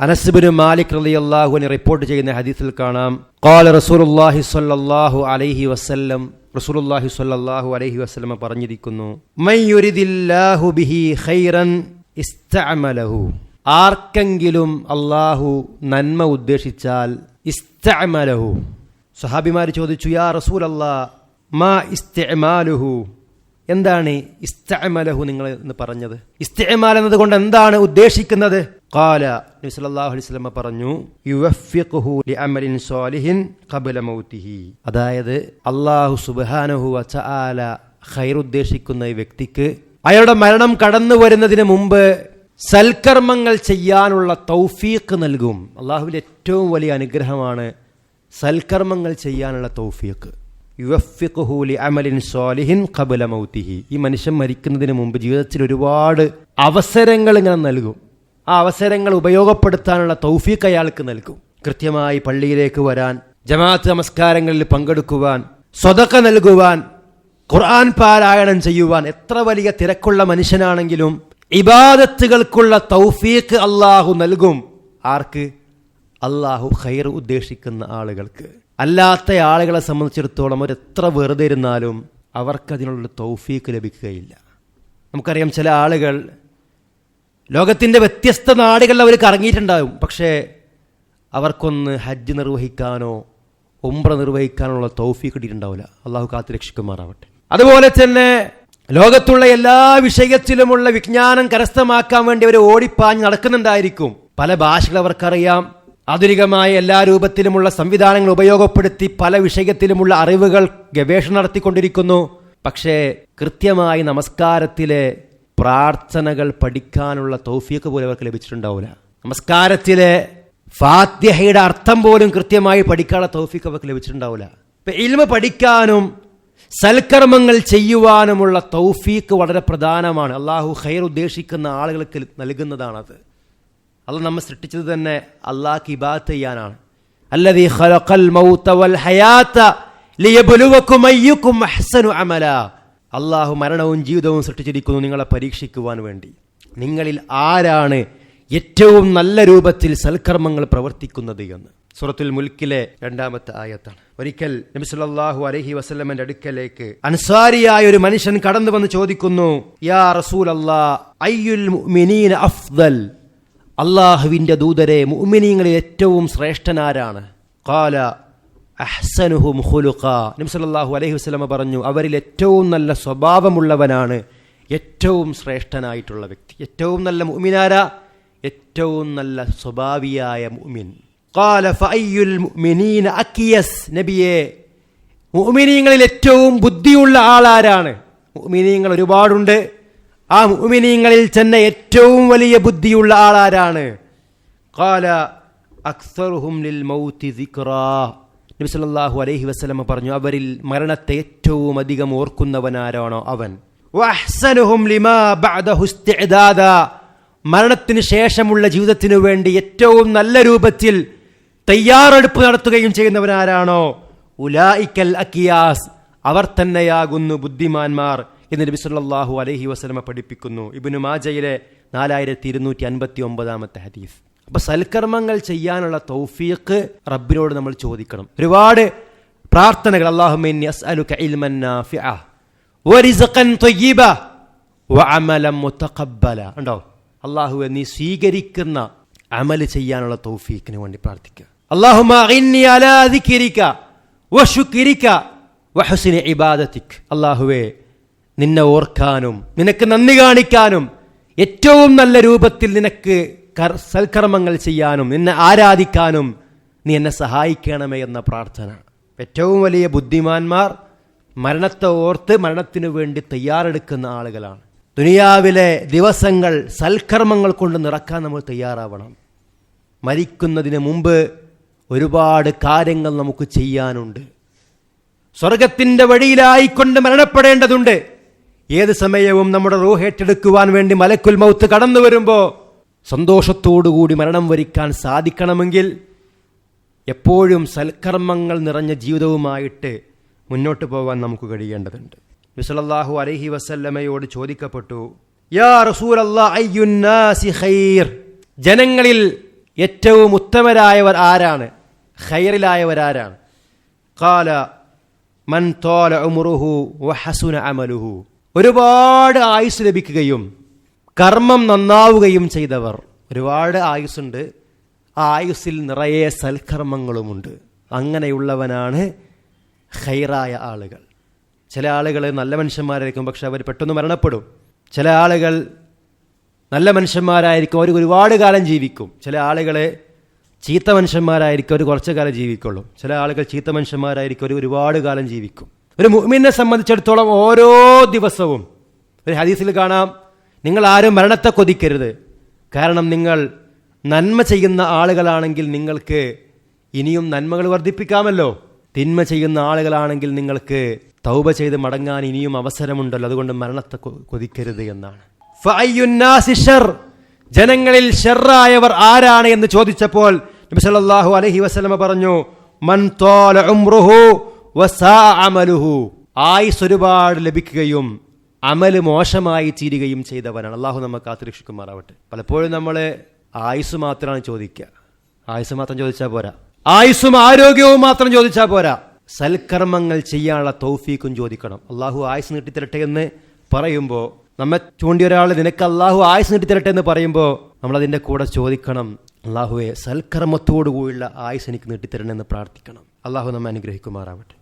അനസ്ബിന് Malik റളിയല്ലാഹുവിനെ report ചെയ്യുന്ന ഹദീസിൽ കാണാം. കാല റസൂലുള്ളാഹി സ്വല്ലല്ലാഹു അലൈഹി വസല്ലം റസൂലുള്ളാഹി സ്വല്ലല്ലാഹു അലൈഹി വസല്ലം പറഞ്ഞിരിക്കുന്നു ബിഹി ഖൈറൻ ആർക്കെങ്കിലും അള്ളാഹു നന്മ ഉദ്ദേശിച്ചാൽ ഇസ്തഅമലഹു. സഹാബിമാർ ചോദിച്ചു യാ റസൂലല്ലാ മാ ഇസ്തഅമാലുഹു? എന്താണ് ഇസ്തഅമലഹു? നിങ്ങൾ എന്ന് പറഞ്ഞത്. ഇസ്തഅമാൽ എന്നതുകൊണ്ട് എന്താണ് ഉദ്ദേശിക്കുന്നത്? ഖാല നബി സല്ലല്ലാഹു അലൈഹി വസല്ലം പറഞ്ഞു യുവഫിഖുഹു ലിഅമലിൻ സ്വാലിഹിൻ ഖബല മൗതിഹി അതായത് അല്ലാഹു സുബ്ഹാനഹു വതആല ഖൈർ ഉദ്ദേശിക്കുന്ന ഈ വ്യക്തിക്ക് അയാളുടെ മരണം കടന്നു വരുന്നതിന് മുമ്പ് സൽക്കർമ്മങ്ങൾ ചെയ്യാനുള്ള തൗഫീഖ് നൽകും. അള്ളാഹുവിന്റെ ഏറ്റവും വലിയ അനുഗ്രഹമാണ് സൽക്കർമ്മങ്ങൾ ചെയ്യാനുള്ള തൗഫീഖ്. യുവഫിഖുഹൂലി അമലിൻ സ്വാലിഹിൻ ഖബല മൗത്തിഹി. ഈ മനുഷ്യൻ മരിക്കുന്നതിന് മുമ്പ് ജീവിതത്തിൽ ഒരുപാട് അവസരങ്ങൾ ഇങ്ങനെ നൽകും. ആ അവസരങ്ങൾ ഉപയോഗപ്പെടുത്താനുള്ള തൗഫീഖ് അയാൾക്ക് നൽകും. കൃത്യമായി പള്ളിയിലേക്ക് വരാൻ ജമാഅത്ത് നമസ്കാരങ്ങളിൽ പങ്കെടുക്കുവാൻ സ്വതക്ക നൽകുവാൻ ഖുർആൻ പാരായണം ചെയ്യുവാൻ എത്ര വലിയ തിരക്കുള്ള മനുഷ്യനാണെങ്കിലും ഇബാദത്തുകൾക്കുള്ള തൗഫീഖ് അള്ളാഹു നൽകും. ആർക്ക്? അള്ളാഹു ഖൈർ ഉദ്ദേശിക്കുന്ന ആളുകൾക്ക്. അല്ലാത്ത ആളുകളെ സംബന്ധിച്ചിടത്തോളം എത്ര വെറുതെ ഇരുന്നാലും അവർക്കതിനുള്ള തൗഫീക്ക് ലഭിക്കുകയില്ല. നമുക്കറിയാം ചില ആളുകൾ ലോകത്തിന്റെ വ്യത്യസ്ത നാടുകളിൽ അവർ കറങ്ങിയിട്ടുണ്ടാകും. പക്ഷേ അവർക്കൊന്ന് ഹജ്ജ് നിർവഹിക്കാനോ ഉംറ നിർവഹിക്കാനുള്ള തൗഫീഖ് കിട്ടിയിട്ടുണ്ടാവില്ല. അള്ളാഹു കാത്തു രക്ഷിക്കുമാറാവട്ടെ. അതുപോലെ തന്നെ ലോകത്തുള്ള എല്ലാ വിഷയത്തിലുമുള്ള വിജ്ഞാനം കരസ്ഥമാക്കാൻ വേണ്ടി അവർ ഓടിപ്പാഞ്ഞ് നടക്കുന്നുണ്ടായിരിക്കും. പല ഭാഷകൾ അവർക്കറിയാം. ആധുനികമായ എല്ലാ രൂപത്തിലുമുള്ള സംവിധാനങ്ങൾ ഉപയോഗപ്പെടുത്തി പല വിഷയത്തിലുമുള്ള അറിവുകൾ ഗവേഷണം നടത്തിക്കൊണ്ടിരിക്കുന്നു. പക്ഷേ കൃത്യമായി നമസ്കാരത്തിലെ പ്രാർത്ഥനകൾ പഠിക്കാനുള്ള തൗഫീക്ക് പോലും അവർക്ക് ലഭിച്ചിട്ടുണ്ടാവില്ല. നമസ്കാരത്തിലെ ഫാത്യഹയുടെ അർത്ഥം പോലും കൃത്യമായി പഠിക്കാനുള്ള തൗഫീക്ക് അവർക്ക് ലഭിച്ചിട്ടുണ്ടാവില്ല. ഇപ്പൊ ഇൽമ പഠിക്കാനും സൽക്കർമ്മങ്ങൾ ചെയ്യുവാനുമുള്ള തൗഫീക്ക് വളരെ പ്രധാനമാണ്. അള്ളാഹു ഖൈർ ഉദ്ദേശിക്കുന്ന ആളുകൾക്ക് നൽകുന്നതാണത്. അത് നമ്മൾ സൃഷ്ടിച്ചത് തന്നെ അള്ളാഹ്ക്ക് ഇബാത്ത് ചെയ്യാനാണ്. അല്ലദീ ഖലഖൽ മൗത വൽ ഹയാത അഹ്സനു അമല. അള്ളാഹു മരണവും ജീവിതവും സൃഷ്ടിച്ചിരിക്കുന്നു നിങ്ങളെ പരീക്ഷിക്കുവാൻ വേണ്ടി. നിങ്ങളിൽ ആരാണ് ഏറ്റവും നല്ല രൂപത്തിൽ സൽക്കർമ്മങ്ങൾ പ്രവർത്തിക്കുന്നത് എന്ന്. സൂറത്തുൽ മുൽക്കിലെ രണ്ടാമത്തെ ആയത്താണ്. ഒരിക്കൽ നബി അലഹി വസ്ലമന്റെ അടുക്കലേക്ക് അൻസാരിയായ ഒരു മനുഷ്യൻ കടന്നു വന്ന് ചോദിക്കുന്നു യാ റസൂൽ അയ്യുൽ മുഅ്മിനീന അഫ്ദൽ? അള്ളാഹുവിന്റെ ദൂതരെ മുഅ്മിനീങ്ങളിൽ ഏറ്റവും ശ്രേഷ്ഠനാരാണ്? കാല അഹ്സനുഹും ഖുലുഖ. നിംസലാഹു അലൈഹി വസ്ലമ പറഞ്ഞു അവരിൽ ഏറ്റവും നല്ല സ്വഭാവമുള്ളവനാണ് ഏറ്റവും ശ്രേഷ്ഠനായിട്ടുള്ള വ്യക്തി. ഏറ്റവും നല്ല മുഅ്മിനാര? ഏറ്റവും നല്ല സ്വഭാവിയായ മുഅ്മിൻ. ഖാല ഫഅയ്യുൽ മുഅ്മിനീന അക്കിയസ് നബിയെ മുഅ്മിനീങ്ങളിൽ ഏറ്റവും ബുദ്ധിയുള്ള ആളാരാണ്? മുഅ്മിനീങ്ങൾ ഒരുപാടുണ്ട്. ആ മുഅ്മിനീങ്ങളിൽ തന്നെ ഏറ്റവും വലിയ ബുദ്ധിയുള്ള ആളാരാണ്? ഖാല അക്സറുഹും ലിൽ മൗതി നബി സല്ലല്ലാഹു അലൈഹി വസ്ലമ പറഞ്ഞു അവരിൽ മരണത്തെ ഏറ്റവും അധികം ഓർക്കുന്നവനാരാണോ അവൻ? മരണത്തിന് ശേഷമുള്ള ജീവിതത്തിനു വേണ്ടി ഏറ്റവും നല്ല രൂപത്തിൽ തയ്യാറെടുപ്പ് നടത്തുകയും ചെയ്യുന്നവനാരാണോ? ഉലായിക്കൽ അക്കിയാസ് അവർ തന്നെയാകുന്നു ബുദ്ധിമാന്മാർ എന്ന് നബി സല്ലല്ലാഹു അലഹി വസ്ലമ പഠിപ്പിക്കുന്നു. ഇബിനു മാജയിലെ നാലായിരത്തി ഇരുന്നൂറ്റി അൻപത്തി ഒമ്പതാമത്തെ ഹദീസ്. അപ്പൊ സൽക്കർമ്മങ്ങൾ ചെയ്യാനുള്ള തൗഫീഖ് റബ്ബിനോട് നമ്മൾ ചോദിക്കണം. ഒരുപാട് പ്രാർത്ഥനകൾ. മുതഖബ്ബല ഉണ്ടോ അല്ലാഹുവേ നീ സ്വീകരിക്കുന്ന അമൽ ചെയ്യാനുള്ള തൗഫീഖിന് വേണ്ടി പ്രാർത്ഥിക്കുക. അല്ലാഹുവേ നിന്നെ ഓർക്കാനും നിനക്ക് നന്ദി കാണിക്കാനും ഏറ്റവും നല്ല രൂപത്തിൽ നിനക്ക് സൽക്കർമ്മങ്ങൾ ചെയ്യാനും നിന്നെ ആരാധിക്കാനും നീ എന്നെ സഹായിക്കണമേ എന്ന പ്രാർത്ഥന. ഏറ്റവും വലിയ ബുദ്ധിമാന്മാർ മരണത്തെ ഓർത്ത് മരണത്തിനു വേണ്ടി തയ്യാറെടുക്കുന്ന ആളുകളാണ്. ദുനിയാവിലെ ദിവസങ്ങൾ സൽക്കർമ്മങ്ങൾ കൊണ്ട് നിറക്കാൻ നമ്മൾ തയ്യാറാവണം. മരിക്കുന്നതിന് മുമ്പ് ഒരുപാട് കാര്യങ്ങൾ നമുക്ക് ചെയ്യാനുണ്ട്. സ്വർഗത്തിന്റെ വഴിയിലായിക്കൊണ്ട് മരണപ്പെടേണ്ടതുണ്ട്. ഏത് സമയവും നമ്മുടെ റൂഹേറ്റെടുക്കുവാൻ വേണ്ടി മലക്കുൽ മൗത്ത് കടന്നു വരുമ്പോൾ സന്തോഷത്തോടുകൂടി മരണം വരിക്കാൻ സാധിക്കണമെങ്കിൽ എപ്പോഴും സൽക്കർമ്മങ്ങൾ നിറഞ്ഞ ജീവിതവുമായിട്ട് മുന്നോട്ട് പോകാൻ നമുക്ക് കഴിയേണ്ടതുണ്ട്. വിസലല്ലാഹു അലഹി വസല്ലമയോട് ചോദിക്കപ്പെട്ടു യാ റസൂൽ ജനങ്ങളിൽ ഏറ്റവും ഉത്തമരായവർ ആരാണ്? ഖൈറിലായവർ ആരാണ് കാല മൻ തോല ഉമുറുഹു വഹസുന അമലുഹു. ഒരുപാട് ആയുസ് ലഭിക്കുകയും കർമ്മം നന്നാവുകയും ചെയ്തവർ. ഒരുപാട് ആയുസ്സുണ്ട്. ആ ആയുസ്സിൽ നിറയെ സൽക്കർമ്മങ്ങളുമുണ്ട്. അങ്ങനെയുള്ളവനാണ് ഹൈറായ ആളുകൾ. ചില ആളുകൾ നല്ല മനുഷ്യന്മാരായിരിക്കും പക്ഷെ അവർ പെട്ടെന്ന് മരണപ്പെടും. ചില ആളുകൾ നല്ല മനുഷ്യന്മാരായിരിക്കും അവർ ഒരുപാട് കാലം ജീവിക്കും. ചില ആളുകൾ ചീത്ത മനുഷ്യന്മാരായിരിക്കും അവർ കുറച്ച് കാലം ജീവിക്കുള്ളൂ. ചില ആളുകൾ ചീത്ത മനുഷ്യന്മാരായിരിക്കും അവർ ഒരുപാട് കാലം ജീവിക്കും. ഒരു മുഅ്മിനെ സംബന്ധിച്ചിടത്തോളം ഓരോ ദിവസവും ഒരു ഹദീസിൽ കാണാം നിങ്ങൾ ആരും മരണത്തെ കൊതിക്കരുത്. കാരണം നിങ്ങൾ നന്മ ചെയ്യുന്ന ആളുകളാണെങ്കിൽ നിങ്ങൾക്ക് ഇനിയും നന്മകൾ വർദ്ധിപ്പിക്കാമല്ലോ. തിന്മ ചെയ്യുന്ന ആളുകളാണെങ്കിൽ നിങ്ങൾക്ക് തൗബ ചെയ്ത് മടങ്ങാൻ ഇനിയും അവസരമുണ്ടല്ലോ. അതുകൊണ്ട് മരണത്തെ കൊതിക്കരുത് എന്നാണ്. ജനങ്ങളിൽ ഷെറായവർ ആരാണ് എന്ന് ചോദിച്ചപ്പോൾ നബി സല്ലല്ലാഹു അലൈഹി പറഞ്ഞു മൻ ഉംറുഹു അമലുഹു. ആയുസ് ഒരുപാട് ലഭിക്കുകയും അമൽ മോശമായി തീരുകയും ചെയ്തവനാണ്. അള്ളാഹു നമ്മെ കാത്തുരക്ഷിക്കുമാറാവട്ടെ. പലപ്പോഴും നമ്മൾ ആയുസ് മാത്രമാണ് ചോദിക്കുക. ആയുസ് മാത്രം ചോദിച്ചാൽ പോരാ. ആയുസ്സും ആരോഗ്യവും മാത്രം ചോദിച്ചാൽ പോരാ. സൽക്കർമ്മങ്ങൾ ചെയ്യാനുള്ള തൗഫീക്കും ചോദിക്കണം. അള്ളാഹു ആയുസ് നീട്ടിത്തരട്ടെ എന്ന് പറയുമ്പോൾ നമ്മെ ചൂണ്ടി ഒരാൾ നിനക്ക് അള്ളാഹു ആയുസ് നീട്ടിത്തരട്ടെ എന്ന് പറയുമ്പോൾ നമ്മളതിന്റെ കൂടെ ചോദിക്കണം അള്ളാഹുവെ സൽക്കർമ്മത്തോടു കൂടിയുള്ള ആയുസ് എനിക്ക് നീട്ടിത്തരണമെന്ന് പ്രാർത്ഥിക്കണം. അള്ളാഹു നമ്മെ അനുഗ്രഹിക്കുമാറാവട്ടെ.